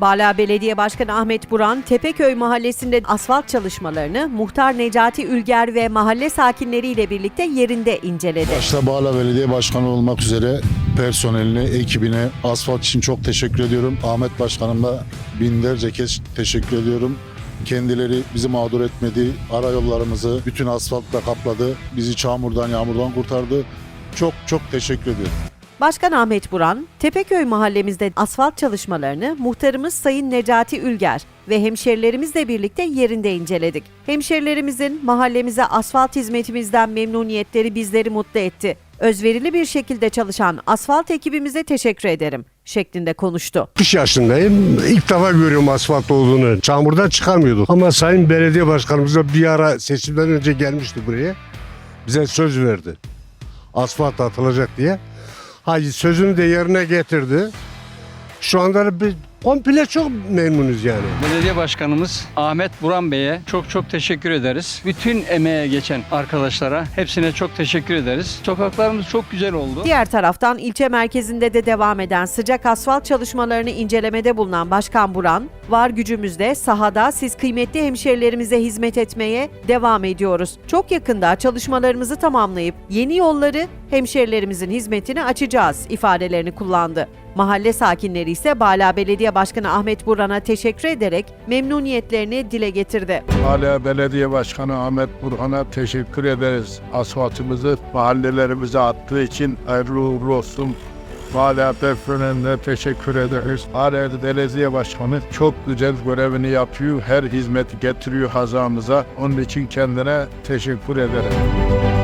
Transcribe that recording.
Bala Belediye Başkanı Ahmet Buran, Tepeköy Mahallesi'nde asfalt çalışmalarını muhtar Necati Ülger ve mahalle sakinleriyle birlikte yerinde inceledi. Başta Bağla Belediye Başkanı olmak üzere personeline, ekibine asfalt için çok teşekkür ediyorum. Ahmet Başkanım'a binlerce kez teşekkür ediyorum. Kendileri bizi mağdur etmedi. Ara yollarımızı bütün asfaltla kapladı. Bizi çamurdan, yağmurdan kurtardı. Çok çok teşekkür ediyorum. Başkan Ahmet Buran, Tepeköy mahallemizde asfalt çalışmalarını muhtarımız Sayın Necati Ülger ve hemşerilerimizle birlikte yerinde inceledik. Hemşerilerimizin mahallemize asfalt hizmetimizden memnuniyetleri bizleri mutlu etti. Özverili bir şekilde çalışan asfalt ekibimize teşekkür ederim şeklinde konuştu. 60 yaşındayım. İlk defa görüyorum asfalt olduğunu. Çamurdan çıkarmıyorduk. Ama Sayın Belediye Başkanımız da bir ara seçimden önce gelmişti buraya. Bize söz verdi. Asfalt atılacak diye. Hayır sözünü de yerine getirdi. Şu anda biz komple çok memnunuz yani. Belediye Başkanımız Ahmet Buran Bey'e çok çok teşekkür ederiz. Bütün emeğe geçen arkadaşlara hepsine çok teşekkür ederiz. Sokaklarımız çok güzel oldu. Diğer taraftan ilçe merkezinde de devam eden sıcak asfalt çalışmalarını incelemede bulunan Başkan Buran, var gücümüzde sahada siz kıymetli hemşerilerimize hizmet etmeye devam ediyoruz. Çok yakında çalışmalarımızı tamamlayıp yeni yolları hemşerilerimizin hizmetine açacağız ifadelerini kullandı. Mahalle sakinleri ise Bala Belediye Başkanı Ahmet Buran'a teşekkür ederek memnuniyetlerini dile getirdi. Hala Belediye Başkanı Ahmet Burhan'a teşekkür ederiz. Asfaltımızı mahallelerimize attığı için hayırlı uğurlu olsun. Hala personeline teşekkür ederiz. Hala Belediye Başkanı çok güzel görevini yapıyor. Her hizmeti getiriyor hazamıza. Onun için kendine teşekkür ederim.